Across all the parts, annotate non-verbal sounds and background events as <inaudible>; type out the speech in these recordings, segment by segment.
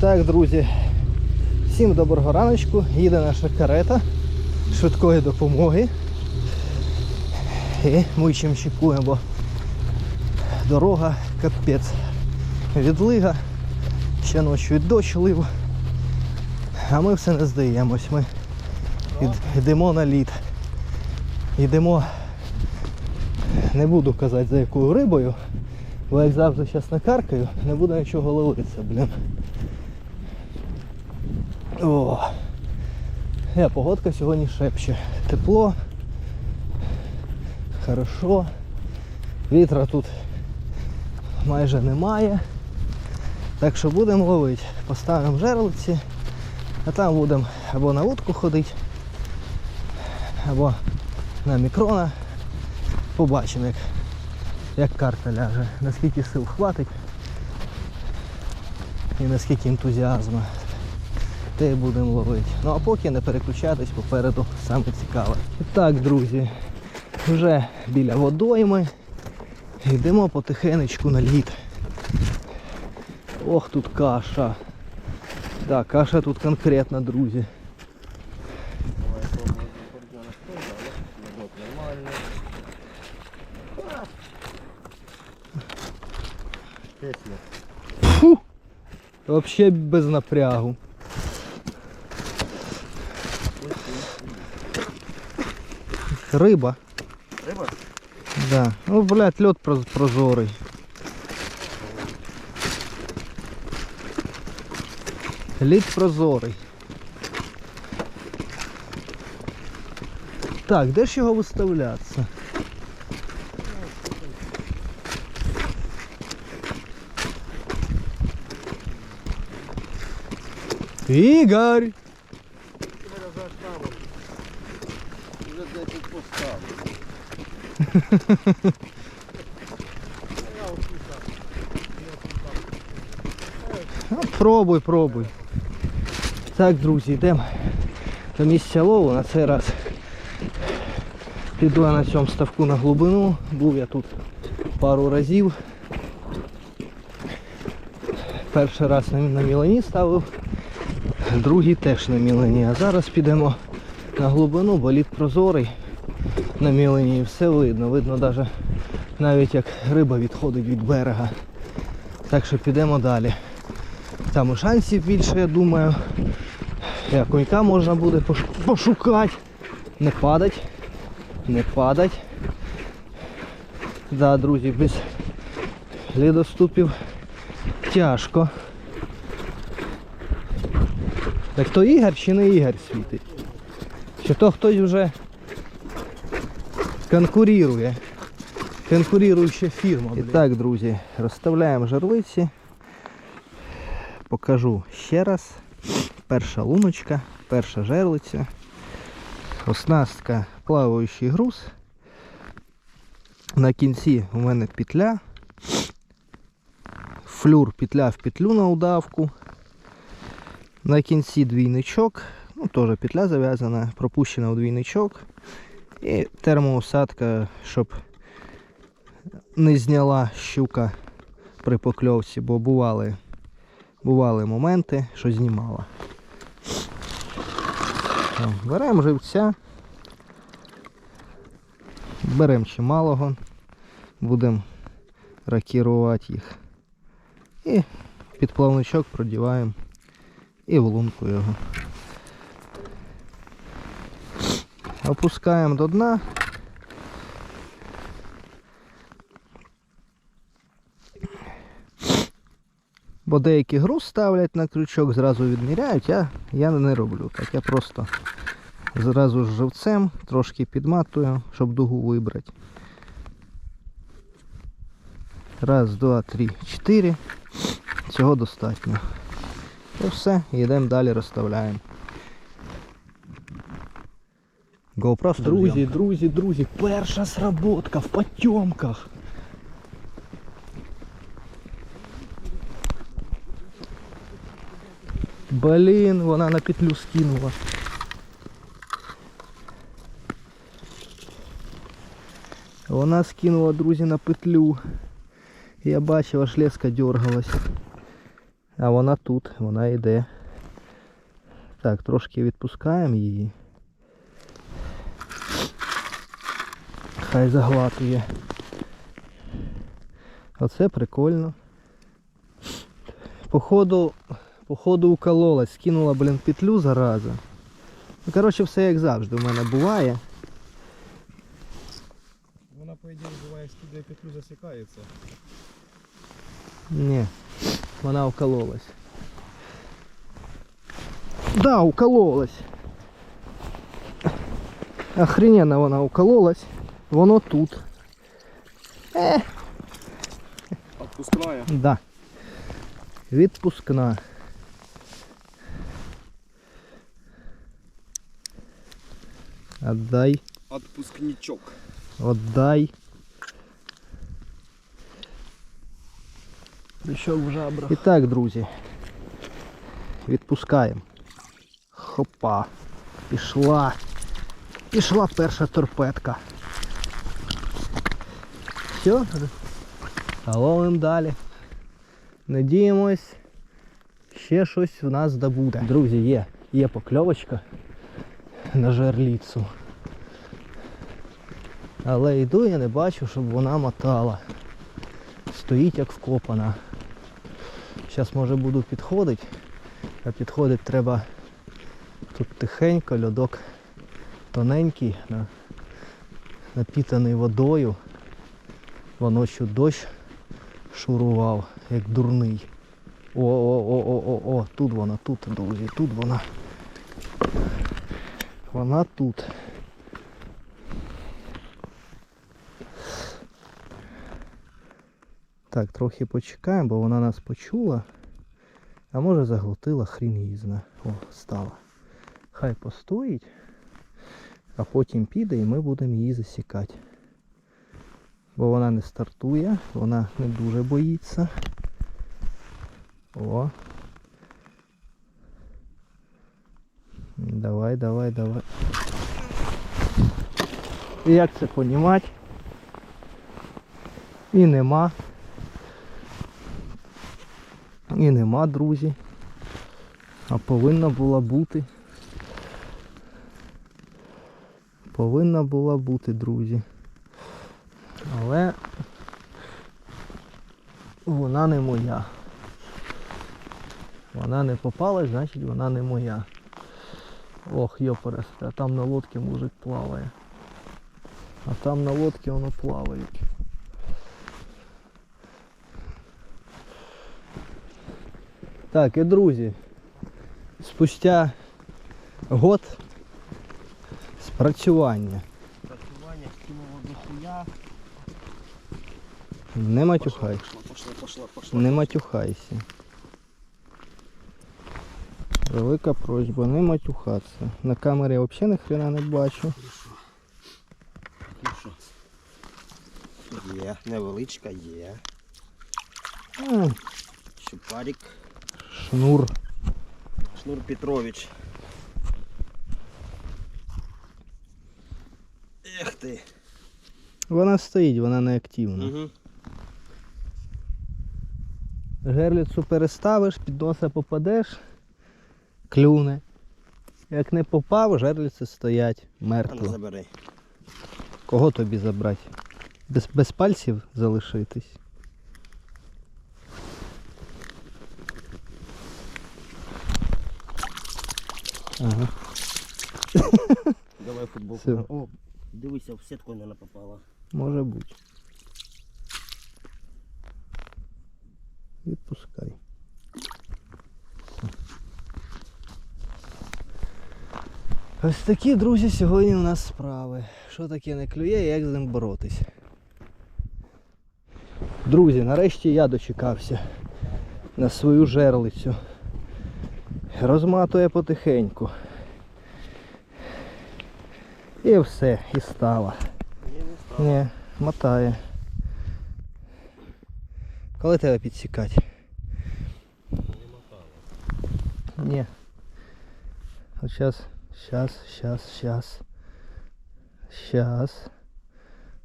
Так, друзі, всім доброго раночку. Їде наша карета швидкої допомоги. І ми чим чекуємо, бо дорога капець. Відлига, ще ночі дощ лив. А ми все не здаємось. Ми йд- йдемо на лід. Йдемо, не буду казати за якою рибою, бо як завжди зараз накаркаю, не буде нічого ловитися, блін. О. Я погодка сьогодні шепче. Тепло. Хорошо. Вітра тут майже немає. Так що будемо ловити. Поставимо жерлиці, а там будемо або на вудку ходити, або на мікрона. Побачимо, як, як карта ляже, наскільки сил хватить і наскільки ентузіазму те будемо ловити. Ну а поки не переключатись попереду саме цікаве. І так, друзі, вже біля водойми. Йдемо потихенечку на лід. Ох, тут каша. Так, каша тут конкретна, друзі. Фу! Вообще без напрягу. Риба. Риба? Да. Ну, блядь, лед проз- прозорий. Лід прозорий. Так, де ж його виставлятися? Ігор! <laughs> пробуй, пробуй. Так, друзі, йдемо до місця лову. На цей раз піду я на цьому ставку на глибину. Був я тут пару разів. Перший раз на, мілені ставив, другий теж на мілені. А зараз підемо на глибину, бо лід прозорий на мілені і все видно. Видно навіть навіть як риба відходить від берега. Так що підемо далі. Там і шансів більше, я думаю. Як конька можна буде пошукати. Не падать. Не падать. Да, друзі, без лідоступів тяжко. Так то Ігор чи не Ігор світить? Чи то хтось вже конкурує. Конкуруюча фірма. І так, друзі, розставляємо жерлиці. Покажу ще раз. Перша луночка, перша жерлиця, оснастка плаваючий груз. На кінці у мене петля. Флюр петля в петлю на удавку. На кінці двійничок. Ну, теж петля зав'язана, пропущена у двійничок. І термоусадка, щоб не зняла щука при покльовці, бо бували бували моменти, що знімала. Беремо живця. Беремо чималого. Будемо ракірувати їх. І під плавничок продіваємо і в лунку його. Опускаємо до дна. Бо деякі груз ставлять на крючок, зразу відміряють, я, я не роблю так. Я просто зразу з живцем трошки підматую, щоб дугу вибрати. Раз, два, три, чотири. Цього достатньо. І все, йдемо далі, розставляємо. GoPro Друзі, друзі, друзі, перша сработка в потемках. Блін, вона на петлю скинула. Вона скинула, друзі, на петлю. Я бачив, аж леска дергалась. А вона тут, вона йде. Так, трошки відпускаємо її. Хай заглатує. Оце прикольно. Походу, походу укололась, скинула, блін, петлю зараза. Ну, коротше, все як завжди у мене буває. Вона, по ідеї, буває, скидає петлю, засікається. Ні, вона укололась. Да, укололась. Охрененно вона укололась. Воно тут. Е, Отпускная. да. Відпускна. Отдай, Отпускничок. отдай. Прийшов в жабрах. І так, друзі. Відпускаємо. Хопа. Пішла. Пішла перша торпедка. Все. Ловимо далі. Надіємось, ще щось в нас добуде. Друзі, є, є покльовочка на жерліцу. Але йду я не бачу, щоб вона мотала. Стоїть як вкопана. Зараз може буду підходити, а підходити треба тут тихенько, льодок тоненький, напітаний водою. Воно що дощ шурував, як дурний. О, о, о, о, о, о, тут вона, тут, друзі, тут вона. Вона тут. Так, трохи почекаємо, бо вона нас почула. А може заглотила хрін її зна. О, стала. Хай постоїть, а потім піде і ми будемо її засікати. Бо вона не стартує, вона не дуже боїться. О. Давай, давай, давай. І Як це понімати? І нема. І нема, друзі. А повинна була бути. Повинна була бути, друзі. Але вона не моя. Вона не попалась, значить вона не моя. Ох, йопарес, а там на лодці мужик плаває. А там на лодці воно плавають. Так, і друзі, спустя год спрацювання. Працювання скинуло до хуя. Не матюхай. Пошла, пошла, пошла, пошла. Не матюхайся. Велика просьба, не матюхатися. На камері я взагалі ні хрена не бачу. Ну що? Є, невеличка є. А, Щупарик. шнур. Шнур Петрович. Ех ти. Вона стоїть, вона не активна. Угу. Жерліцу переставиш, під носа попадеш, клюне. Як не попав, жерліці стоять мертво. забери. Кого тобі забрати? Без, без пальців залишитись. Ага. Давай футболку. Все. О, дивися, в сітку не попала. Може бути. Відпускай. Ось такі, друзі, сьогодні у нас справи. Що таке не клює і як з ним боротись. Друзі, нарешті я дочекався на свою жерлицю. Розматує потихеньку. І все, і стало. Ні, не стало. Ні, мотає. Коли тебе підсікати? Ні. От сейчас, сейчас, сейчас, сейчас. Сейчас.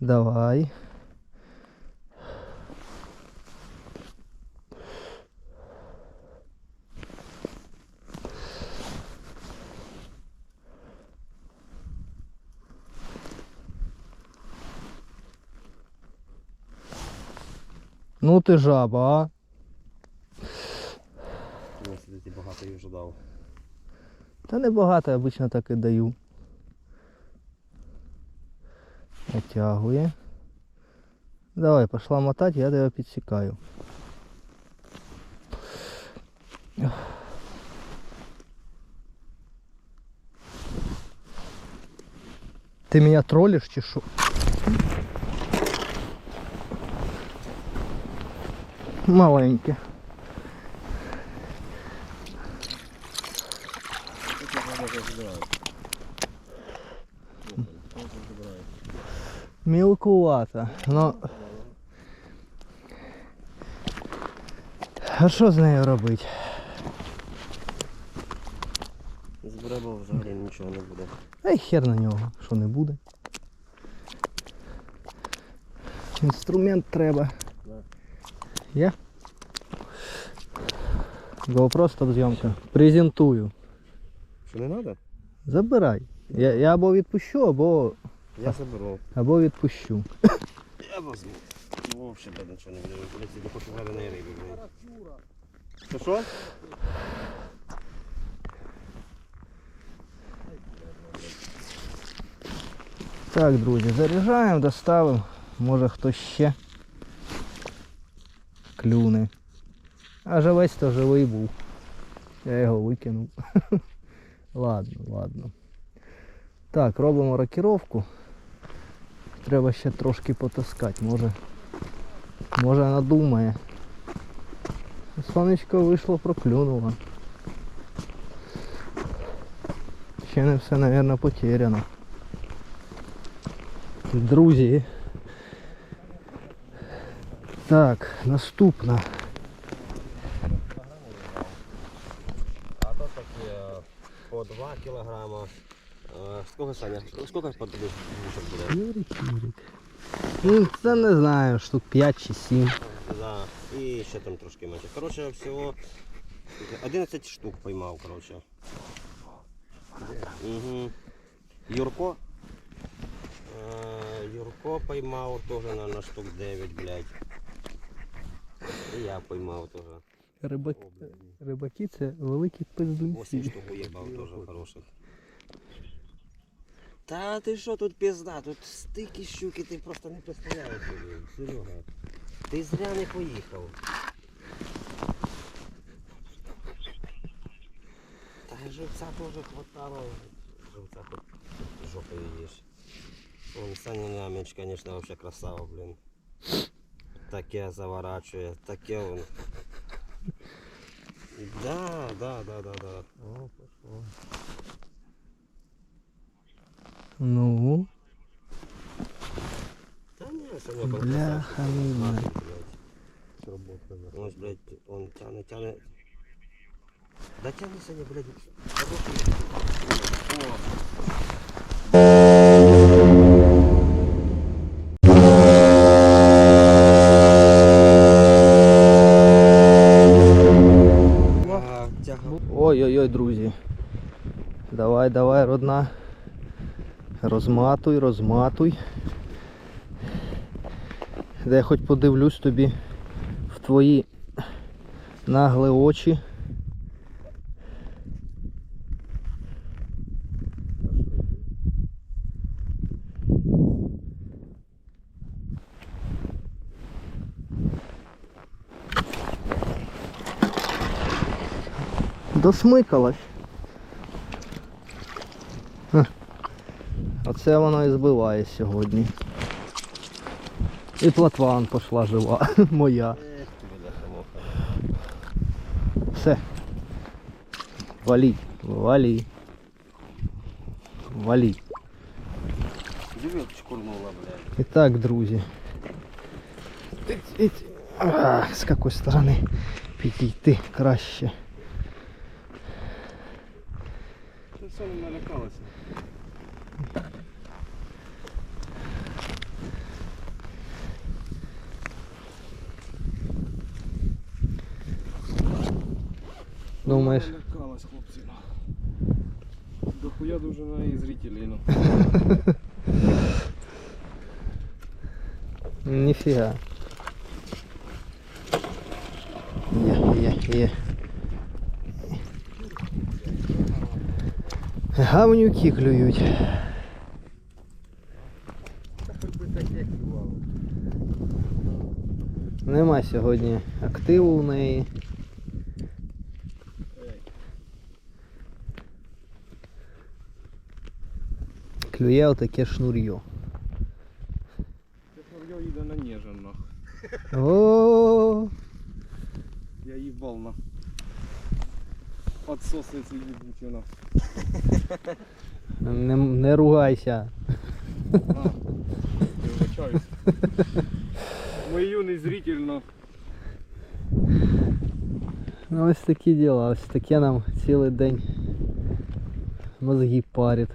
Давай. Ну ти жаба, а? Сидити багато їх вже дав. Та небагато, я обично так і даю. Натягує. Давай, пошла мотати, я тебе підсікаю. Ти мене тролиш чи що? Маленьке. Мілкувата. Ну. А що з нею робити? Збере, бо взагалі нічого не буде. Ай хер на нього, що не буде. Інструмент треба. Є? GoPro стоп зйомка. Презентую. Що не треба? Забирай. Я, я або відпущу, або, Я заберу. або відпущу. Я возьму. Ну, взагалі, блядь, нічого не буде. Блядь, я хочу вареної риби, блядь. Що, що? Так, друзі, заряджаємо, доставимо. Може хтось ще клюне. А живець то живий був. Я його викинув. <laughs> ладно, ладно. Так, робимо рокіровку. Треба ще трошки потаскати, може. Може надумає. Сонечко вийшло, проклюнуло. Ще не все, мабуть, потеряно. Друзі. Так, наступна. А то такі е, по 2 кілограма. Е, Скільки, Саня? Скільки по тобі буде? Юрик, Юрик. Ну, це не знаю, штук 5 чи 7. Да. І ще там трошки менше. Коротше, всього 11 штук поймав, коротше. Угу. Юрко. Е, Юрко поймав теж на, на штук 9, блядь. І я поймав теж. Рибак... Рибаки це великі 8 пиздунці. штук уїбав теж хороших. Та ти що тут пізда? Тут стільки щуки ти просто не представляєш, блін, Серега. Ти зря не поїхав. Та живця теж хватало. Живця тут жопою їш. Он Саня Нямич, конечно, вообще красава, блин. Таке заворачує, таке он. Да, да, да, да, да. О, пошло. Ну, Та ні, Саня бляха мина. Ось, блядь, он тяне, тяне. Да тяне Саня, блядь. О, Розматуй, розматуй. Де я хоч подивлюсь тобі в твої наглі очі. Досмикалась. Оце воно і збиває сьогодні. І платван пішла жива, <laughs> моя. Все. Валі, валі. Валі. І так, друзі. А, з якої сторони підійти краще. Ти все не налякалася. Думаєш? Налякалась, хлопці. Дохуя дуже на і зрителей, ну. Ніфіга. Є, є, є. Гавнюки клюють. Нема сьогодні активу у неї. Клює отаке шнур'йо. Це Фарьо їде на Нежин. О, Я їбал на. Отсоси ці їбучі не, не ругайся. Я вибачаюсь. Мой юний зритель на. Ну ось такі діла, ось таке нам цілий день мозги парить.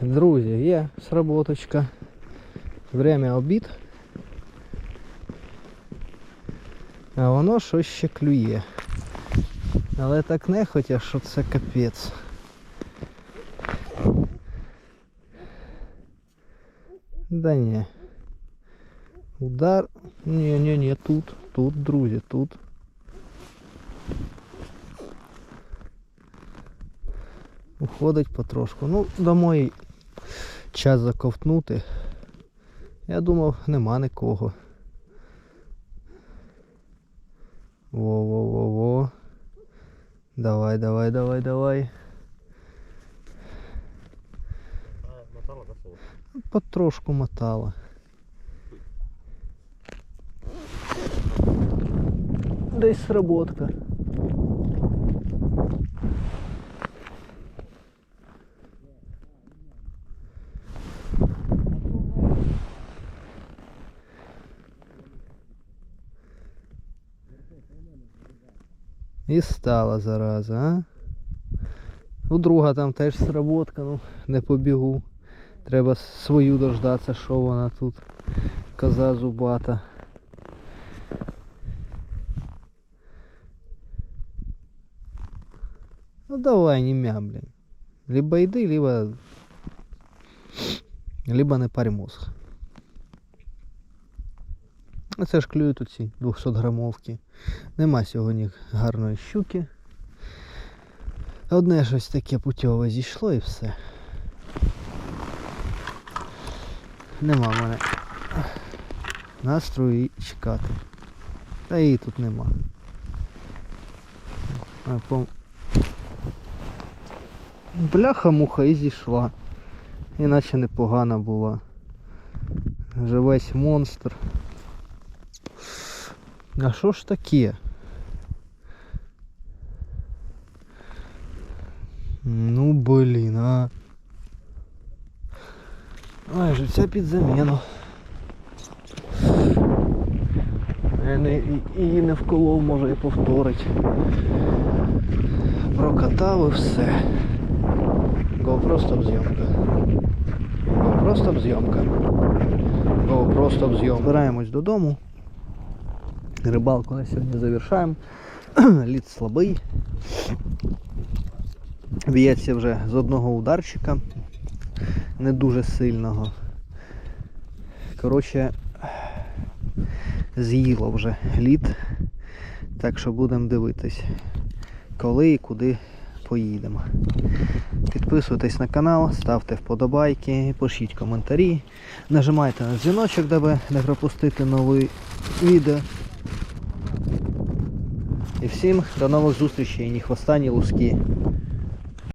Друзі, є сработочка. Время обід. А воно щось ще клює. Але так нехотя, що це капець. Да ні. Удар. Ні, ні, ні, тут, тут, друзі, тут. Уходить потрошку. Ну, домой час заковтнути. Я думав, нема нікого. Во-во-во-во. Давай, давай, давай, давай. Потрошку мотала. Десь сработка. І стала зараза, а? У друга там теж сработка, ну не побігу. Треба свою дождатися, що вона тут. Коза зубата. Ну давай, не мя, блин. Либо йди, либо. Либо не парь мозг. А Це ж клюють оці 200 грамовки. Нема сьогодні гарної щуки. Одне щось таке путьове зійшло і все. Нема в мене настрою чекати. Та її тут нема. Бляха-муха і зійшла. Іначе непогана була. Живесь монстр. А що ж таке? Ну блін, а. Ай, живця під заміну. Я не, і- її не вколов, може і повторить. Прокатав і все. GoPro стоп зйомка. GoPro стоп зйомка. GoPro стоп зйомка. Збираємось додому. Рибалку на сьогодні завершаємо. <clears throat> Лід слабий. Б'ється вже з одного ударчика. Не дуже сильного. Коротше, з'їло вже лід. Так що будемо дивитись, коли і куди поїдемо. Підписуйтесь на канал, ставте вподобайки, пишіть коментарі, нажимайте на дзвіночок, даби не пропустити нові відео. І всім до нових зустрічей, ні хвоста, ні луски.